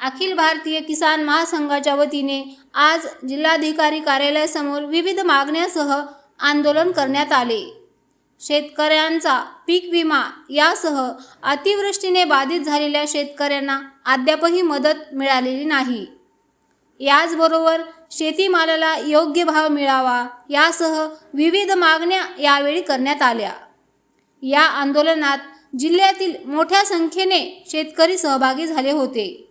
अखिल भारतीय किसान महासंघाच्या वतीने आज जिल्हाधिकारी कार्यालयासमोर विविध मागण्यासह आंदोलन करण्यात आले. शेतकऱ्यांचा पीक विमा यासह अतिवृष्टीने बाधित झालेल्या शेतकऱ्यांना अद्यापही मदत मिळालेली नाही. याचबरोबर शेतीमालाला योग्य भाव मिळावा यासह विविध मागण्या यावेळी करण्यात आल्या. या आंदोलनात जिल्ह्यातील मोठ्या संख्येने शेतकरी सहभागी झाले होते.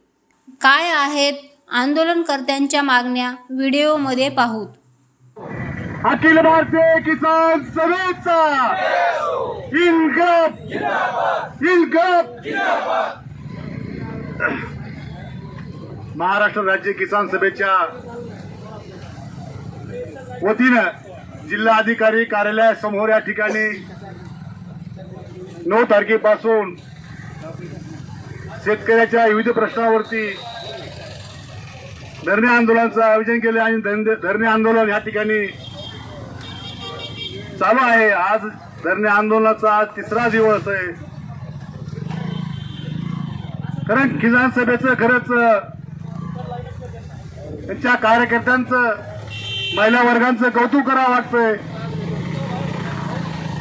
काय आहेत आंदोलनकर्त्यांच्या मागण्या व्हिडिओमध्ये पाहूत. अखिल भारतीय किसान सभेचा इन्कलाब इन्कलाब महाराष्ट्र राज्य किसान सभेच्या वतीनं जिल्हाधिकारी कार्यालयासमोर या ठिकाणी नऊ तारखेपासून शेतकऱ्याच्या विविध प्रश्नावरती धरणे आंदोलनाचं आयोजन केले आणि धरणे धरणे आंदोलन या ठिकाणी चालू आहे. आज धरणे आंदोलनाचा आज तिसरा दिवस आहे. कारण किसान सभेचं खरंच त्यांच्या कार्यकर्त्यांचं महिला वर्गांचं कौतुक करावं वाटतंय.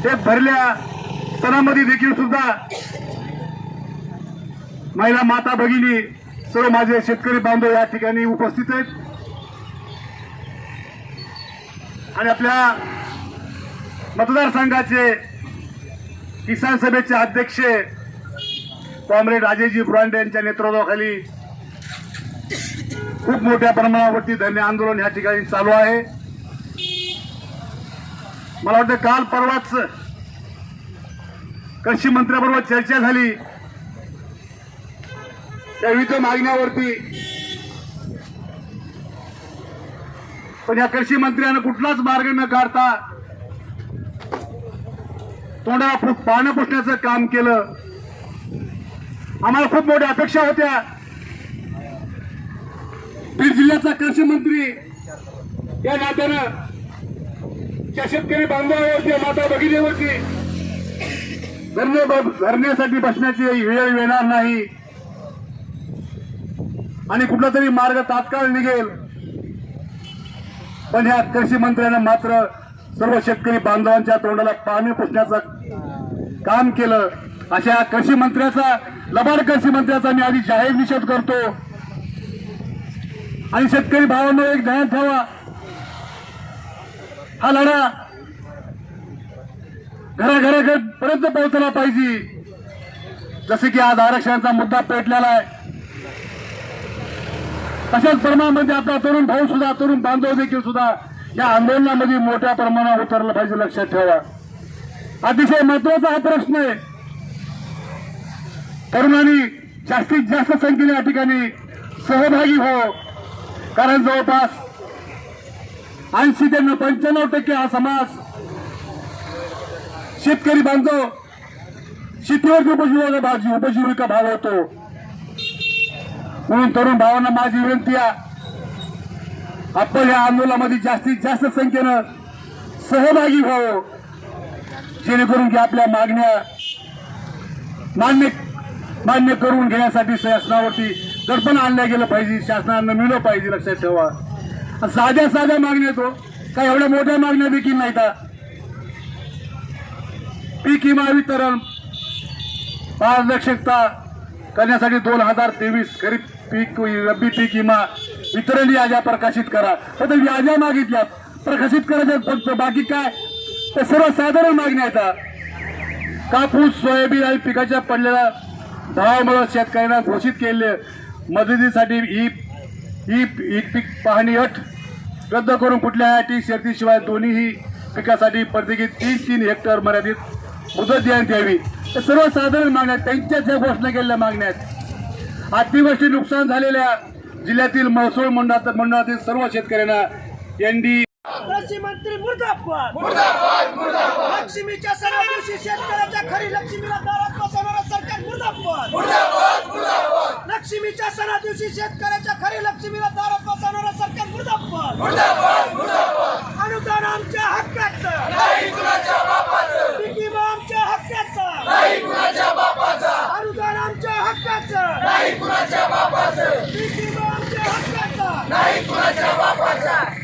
ते भरल्या सणामध्ये देखील सुद्धा महिला माता भगिनी सर्व माझे शेतकरी बांधव या ठिकाणी उपस्थित आहेत. आणि आपल्या मतदारसंघाचे किसान सभेचे अध्यक्ष कॉम्रेड राजेजी बुरांडे यांच्या नेतृत्वाखाली खूप मोठ्या प्रमाणावरती धन्य आंदोलन या ठिकाणी चालू आहे. मला वाटतं काल परवाच कृषी मंत्र्याबरोबर चर्चा झाली त्या विविध मागण्यावरती. पण या कृषी मंत्र्यानं कुठलाच मार्ग न काढता तोंडाला पानं पुसण्याचं काम केलं. आम्हाला खूप मोठ्या अपेक्षा होत्या. बीड जिल्ह्याचा कृषी मंत्री या नात्यानं त्या शेतकरी बांधवावरती माता भगिनीवरती धरणे धरण्यासाठी बसण्याची वेळ येणार नाही. आणि कुठला तरी मार्ग तात्काळ निघेल. पण ह्या कृषी मंत्र्यानं मात्र सर्व शेतकरी बांधवांच्या तोंडाला पाणी पुसण्याचं काम केलं. अशा कृषी मंत्र्याचा लबाड कृषी मंत्र्याचा मी आधी जाहीर निषेध करतो. आणि शेतकरी भावांनो एक ध्यान ठेवा. हा लढा घराघरापर्यंत पोहोचला पाहिजे. जसे की आज आरक्षणाचा मुद्दा पेटलेला आहे. तशाच प्रमाणामध्ये आपला तरुण भाऊ सुद्धा तरुण बांधव देखील सुद्धा या आंदोलनामध्ये मोठ्या प्रमाणात उतरलं पाहिजे लक्षात ठेवा. अतिशय महत्त्वाचा हा प्रश्न आहे. तरुणांनी जास्तीत जास्त संख्येने या ठिकाणी सहभागी हो कारण जवळपास ऐंशी ते पंच्याण्णव टक्के हा समाज शेतकरी बांधव शेतीवरती उपजीविका भाजी उपजीविका भागवतो. म्हणून तरुण भावांना माझी विनंती आहे. आपण या आंदोलनामध्ये जास्तीत जास्त संख्येनं सहभागी व्हावं. जेणेकरून की आपल्या मागण्या मान्य मान्य करून घेण्यासाठी शासनावरती दर्पण आणल्या गेलं पाहिजे. शासनानं मिळलं पाहिजे लक्षात ठेवा. साध्या साध्या मागण्या तो हो. काही एवढ्या मोठ्या मागण्या देखील नाही का पीक विमा वितरण पारदर्शकता करण्यासाठी दोन हजार तेवीस खरीप पीक रब्बी पीक विमा वितरण याद्या प्रकाशित करा फक्त याद्या मागितल्या प्रकाशित करायच्या फक्त. बाकी काय? तर सर्वसाधारण मागण्या येतात कापूस सोयाबीन आणि पिकाच्या पडलेल्या भावामुळे शेतकऱ्यांना घोषित केले मदतीसाठी ई ई ही पीक पाहणी अट रद्द करून कुठल्या अटी शर्तीशिवाय दोन्हीही पिकासाठी प्रत्येकी तीन तीन हेक्टर मर्यादित मुदत देण्यात यावी. तर सर्वसाधारण मागण्या त्यांच्याच या घोषणा केलेल्या मागण्या आहेत अतिवृष्टी नुकसान झालेल्या जिल्ह्यातील महसूल मंडळात मंडळातील सर्व शेतकऱ्यांना एनडी कृषी मंत्री मुर्दाबाद. लक्ष्मीच्या सर्व दिवशी शेतकऱ्याच्या खरी लक्ष्मीला दारात बसवणारा सरकार मुर्दाबाद. लक्ष्मीच्या सणा दिवशी शेतकऱ्याच्या खरी लक्ष्मीला दारात बसवणारा सरकार मुर्दाबाद. अनुदान आमच्या हक्काचं. आमच्या हक्काचं. नाही कुणाच्या बापाचं. नाही कुणाच्या बापाचा.